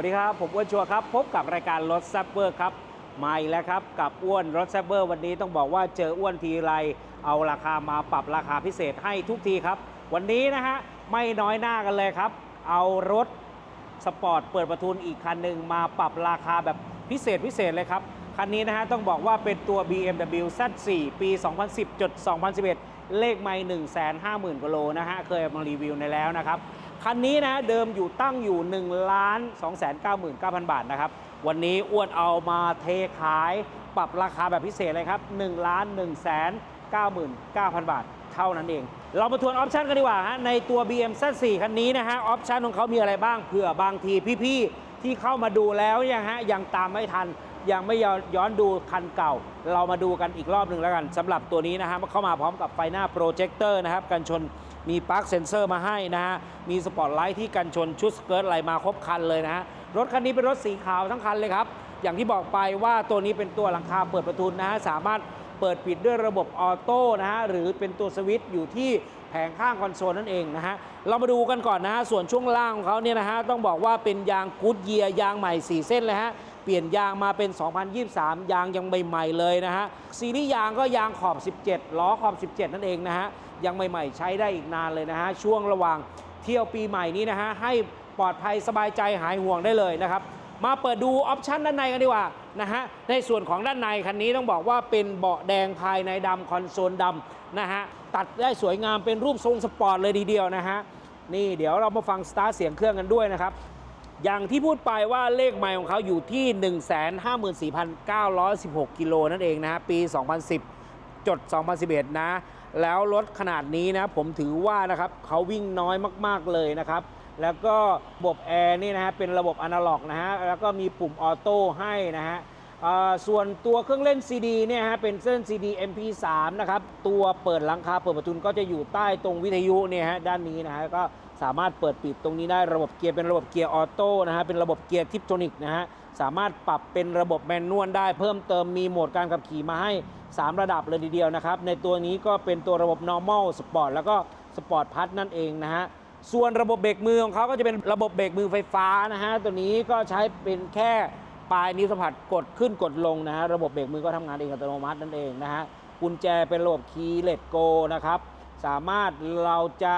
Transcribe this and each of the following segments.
วัสดีครับ ผมอ้วนชัวครับ พบกับรายการรถแซบเบอร์ครับมาอีกแล้วครับ กับอ้วนรถแซบเบอร์วันนี้ต้องบอกว่าเจออ้วนทีไร เอาราคามาปรับราคาพิเศษให้ทุกทีครับ วันนี้นะฮะไม่น้อยหน้ากันเลยครับ เอารถสปอร์ตเปิดประทุนอีกคันหนึ่งมาปรับราคาแบบพิเศษพิเศษเลยครับ คันนี้นะฮะต้องบอกว่าเป็นตัว BMW Z4 ปี 2010จด2011 เลขไม่1 5 0 0 0 0กิโลนะฮะเคยมารีวิวในแล้วนะครับ คันนี้นะเดิมอยู่ตั้งอยู่1ล้าน2 9 9 0 0 0บาทนะครับ วันนี้อ้วนเอามาเทขายปรับราคาแบบพิเศษเลยครับ1ล้าน1แสน99,000บาทเท่านั้นเอง เรามาทวนออปชันกันดีกว่าฮะในตัว BM Z4 คันนี้นะฮะออปชันของเขามีอะไรบ้างเผื่อบางทีพี่ๆที่เข้ามาดูแล้วยังฮะยังตามไม่ทัน ยังไม่ย้อนดูคันเก่า เรามาดูกันอีกรอบหนึ่งแล้วกันสำหรับตัวนี้นะฮะเข้ามาพร้อมกับไฟหน้าโปรเจคเตอร์นะครับกันชนมีปลั๊กเซนเซอร์มาให้นะฮะมีสปอตไลท์ที่กันชนชุดสเกิร์ตอะไรมาครบคันเลยนะฮะรถคันนี้เป็นรถสีขาวทั้งคันเลยครับ อย่างที่บอกไปว่าตัวนี้เป็นตัวหลังคาเปิดประทุนนะฮะสามารถเปิดปิดด้วยระบบออโต้นะฮะหรือเป็นตัวสวิตช์อยู่ที่แผงข้างคอนโซลนั่นเองนะฮะเรามาดูกันก่อนนะฮะส่วนช่วงล่างของเขาเนี่ยนะฮะต้องบอกว่าเป็นยางกูดเยียยางใหม่ 4 เส้นเลยฮะ ปลี่ยนยางมาเป็น 2023 ยางยังใหม่ๆเลยนะฮะ ซีรีส์ยางก็ยางขอบ 17 ล้อขอบ 17 นั่นเองนะฮะ ยังใหม่ๆ ใช้ได้อีกนานเลยนะฮะ ช่วงระหว่างเที่ยวปีใหม่นี้นะฮะ ให้ปลอดภัยสบายใจหายห่วงได้เลยนะครับ มาเปิดดูออปชันด้านในกันดีกว่านะฮะ ในส่วนของด้านในคันนี้ต้องบอกว่าเป็นเบาะแดงภายในดำคอนโซลดำนะฮะ ตัดได้สวยงามเป็นรูปทรงสปอร์ตเลยทีเดียวนะฮะ นี่เดี๋ยวเรามาฟังสตาร์เสียงเครื่องกันด้วยนะครับ อย่างที่พูดไปว่าเลขไมล์ของเขาอยู่ที่ 154,916 กิโลนั่นเองนะฮะปี 2010 จด 2011 นะ แล้วรถขนาดนี้นะ ผมถือว่านะครับเขาวิ่งน้อยมากๆเลยนะครับ แล้วก็ระบบแอร์นี่นะฮะเป็นระบบอนาล็อกนะฮะ แล้วก็มีปุ่มออโต้ให้นะฮะส่วนตัวเครื่องเล่น CD เนี่ยฮะเป็นเส้น CD MP3 นะครับ ตัวเปิดหลังคาเปิดประทุก็จะอยู่ใต้ตรงวิทยุเนี่ยฮะด้านนี้นะฮะก็ สามารถเปิดปิดตรงนี้ได้ระบบเกียร์เป็นระบบเกียร์ออโต้นะฮะเป็นระบบเกียร์ทิปโทนิกนะฮะสามารถปรับเป็นระบบแมนนวลได้เพิ่มเติมมีโหมดการขับขี่มาให้ 3 ระดับเลยทีเดียวนะครับ ในตัวนี้ก็เป็นตัวระบบ normal sport แล้วก็ sport plus นั่นเองนะฮะส่วนระบบเบรกมือของเขาก็จะเป็นระบบเบรกมือไฟฟ้านะฮะตัวนี้ก็ใช้เป็นแค่ปลายนิ้วสัมผัสกดขึ้นกดลงนะฮะระบบเบรกมือก็ทำงานเองอัตโนมัตินั่นเองนะฮะกุญแจเป็นระบบคีย์เลตโกนะครับสามารถเราจะ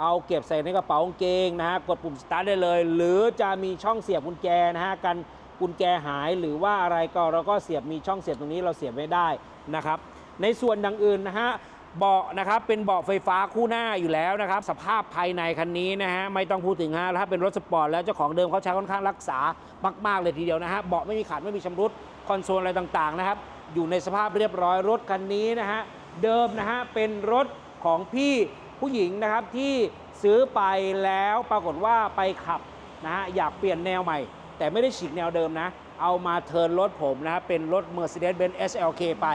เอาเก็บใส่ในกระเป๋ากางเกงนะฮะกดปุ่มสตาร์ทได้เลย หรือจะมีช่องเสียบกุญแจนะฮะกันกุญแจหายหรือว่าอะไรก็เราก็เสียบมีช่องเสียบตรงนี้เราเสียบไว้ได้นะครับ ในส่วนดังอื่นนะฮะเบาะนะครับเป็นเบาะไฟฟ้าคู่หน้าอยู่แล้วนะครับ สภาพภายในคันนี้นะฮะไม่ต้องพูดถึงฮะถ้าเป็นรถสปอร์ตแล้วเจ้าของเดิมเขาใช้ค่อนข้างรักษามาก ๆ เลยทีเดียวนะฮะเบาะไม่มีขาดไม่มีชำรุดคอนโซลอะไรต่างๆนะครับอยู่ในสภาพเรียบร้อยรถคันนี้นะฮะเดิมนะฮะเป็นรถของพี่ ผู้หญิงนะครับที่ซื้อไปแล้วปรากฏว่าไปขับนะฮะอยากเปลี่ยนแนวใหม่ แต่ไม่ได้ฉีกแนวเดิมนะ เอามาเทิร์นรถผมนะฮะเป็นรถ Mercedes-Benz SLK ไป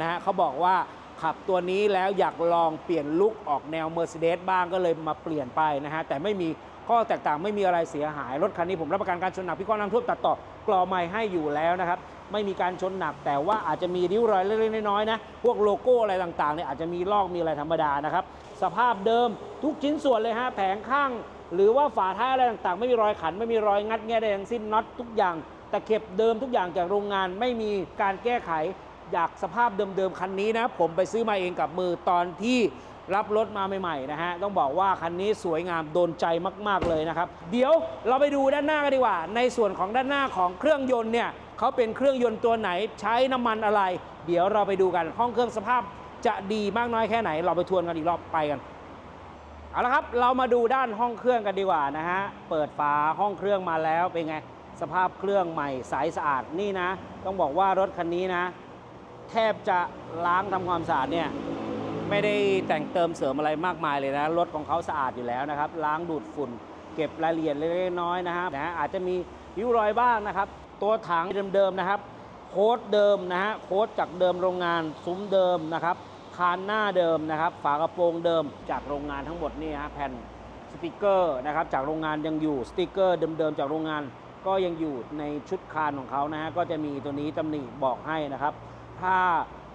นะฮะเขาบอกว่าขับตัวนี้แล้วอยากลองเปลี่ยนลุคออกแนว Mercedes บ้างก็เลยมาเปลี่ยนไปนะฮะแต่ไม่มีข้อแตกต่างไม่มีอะไรเสียหาย รถคันนี้ผมรับประกันการชนหนักพี่ก้อนน้ำท่วมตัดต่อกลอไม้ให้อยู่แล้วนะครับไม่มีการชนหนักแต่ว่าอาจจะมีริ้วรอยเล็กๆน้อยๆนะพวกโลโก้อะไรต่างๆเนี่ยอาจจะมีลอกมีอะไรธรรมดานะครับ สภาพเดิม ทุกชิ้นส่วนเลยฮะแผงข้าง หรือว่าฝาท้ายอะไรต่างๆ ไม่มีรอยขัน ไม่มีรอยงัดแงะใดทั้งสิ้นน็อตทุกอย่างตะเข็บเดิมทุกอย่างจากโรงงานไม่มีการแก้ไข อยากสภาพเดิมๆคันนี้นะ ผมไปซื้อมาเองกับมือตอนที่รับรถมาใหม่ๆนะฮะ ต้องบอกว่าคันนี้สวยงามโดนใจมากๆเลยนะครับ เดี๋ยวเราไปดูด้านหน้ากันดีกว่า ในส่วนของด้านหน้าของเครื่องยนต์เนี่ยเขาเป็นเครื่องยนต์ตัวไหนใช้น้ำมันอะไร เดี๋ยวเราไปดูกันห้องเครื่องสภาพ จะดีมากน้อยแค่ไหน เราไปทวนกันอีกรอบไปกัน เอาละครับ เรามาดูด้านห้องเครื่องกันดีกว่านะฮะ เปิดฝาห้องเครื่องมาแล้วเป็นไง สภาพเครื่องใหม่ใสสะอาดนี่นะ ต้องบอกว่ารถคันนี้นะ แทบจะล้างทำความสะอาดเนี่ยไม่ได้แต่งเติมเสริมอะไรมากมายเลยนะ รถของเขาสะอาดอยู่แล้วนะครับ ล้างดูดฝุ่น เก็บรายละเอียดเล็กน้อยนะครับนะอาจจะมีริ้วรอยบ้างนะครับ ตัวถังเดิมๆนะครับ โค้ดเดิมนะฮะ โค้ดจากเดิมโรงงานซุ้มเดิมนะครับ คานหน้าเดิมนะครับ ฝากระโปรงเดิมจากโรงงานทั้งหมดนี่ฮะแผ่นสติกเกอร์นะครับจากโรงงานยังอยู่สติกเกอร์เดิมๆจากโรงงานก็ยังอยู่ในชุดคานของเขานะฮะก็จะมีตัวนี้ตำหนิบอกให้นะครับ ถ้า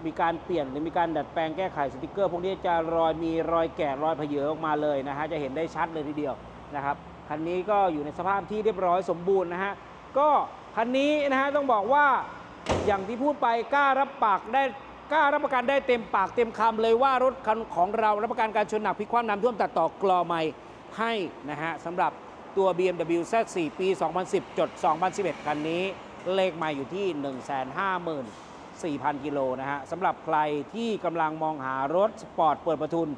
มีการเปลี่ยนหรือมีการดัดแปลงแก้ไขสติกเกอร์ พวกนี้จะรอยมีรอยแกะรอยเพเยอออกมาเลยนะฮะจะเห็นได้ชัดเลยทีเดียวนะครับคันนี้ก็อยู่ในสภาพที่เรียบร้อยสมบูรณ์นะฮะก็คันนี้นะฮะต้องบอกว่าอย่างที่พูดไปกล้ารับปากได้ กล้ารับประกันได้เต็มปากเต็มคำเลยว่ารถคันของเรารับประกันการชนหนักพลิกคว่ำน้ำท่วมตัดต่อกลอไม่ให้นะฮะสำหรับตัว BMW Z4 ปี 2010 จด 2011 คันนี้ เลขใหมาอยู่ที่ 154,000 กิโลนะฮะสำหรับใครที่กำลังมองหารถสปอร์ตเปิดประทุน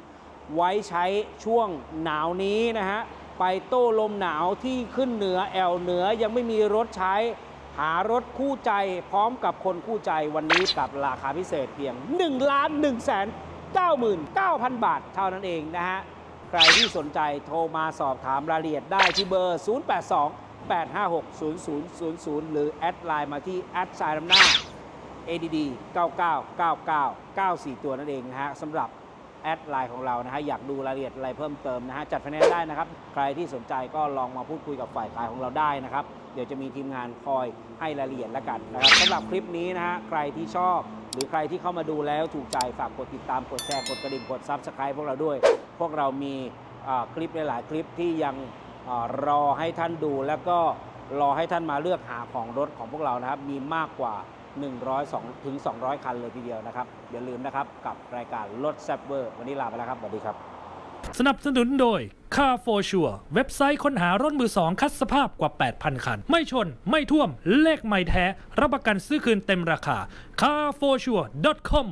ไว้ใช้ช่วงหนาวนี้นะฮะ ไปโต้ลมหนาวที่ขึ้นเหนือแอลเหนือยังไม่มีรถใช้ หารถคู่ใจพร้อมกับคนคู่ใจวันนี้กับราคาพิเศษเพียง1ล้าน1แสน99,000 บาท เท่านั้นเองนะฮะ ใครที่สนใจโทรมาสอบถามรายละเอียดได้ที่เบอร์ 082 856 0000 หรือ แอดไลน์มาที่แอดไซน์ลำหน้า ADD 9999 94 ตัวนั่นเองนะฮะสำหรับ แอดไลน์ของเรานะฮะอยากดูรายละเอียดอะไรเพิ่มเติมนะฮะจัดไฟแนนซ์ได้นะครับ ใครที่สนใจก็ลองมาพูดคุยกับฝ่ายขายของเราได้นะครับ เดี๋ยวจะมีทีมงานคอยให้รายละเอียดแล้วกันนะครับสำหรับคลิปนี้นะฮะใครที่ชอบ หรือใครที่เข้ามาดูแล้วถูกใจฝากกดติดตามกดแชร์กดกระดิ่งกดซับสไคร b ์พวกเราด้วย พวกเรามีคลิปหลายๆคลิปที่ยังอรอให้ท่านดูแล้วก็รอให้ท่านมาเลือกหาของรถของพวกเรานะครับ มีมากกว่า 102ถึง200 คันเลยทีเดียวนะครับ อย่าลืมนะครับ กับรายการรถแซบเวอร์วันนี้ลาไปแล้วครับสวัสดีครับ สนับสนุนโดย Car for Sure เว็บไซต์ค้นหารถมือสองคัดสภาพกว่า 8,000 คัน ไม่ชน ไม่ท่วม เลขไม่แท้ รับประกันซื้อคืนเต็มราคา carforsure.com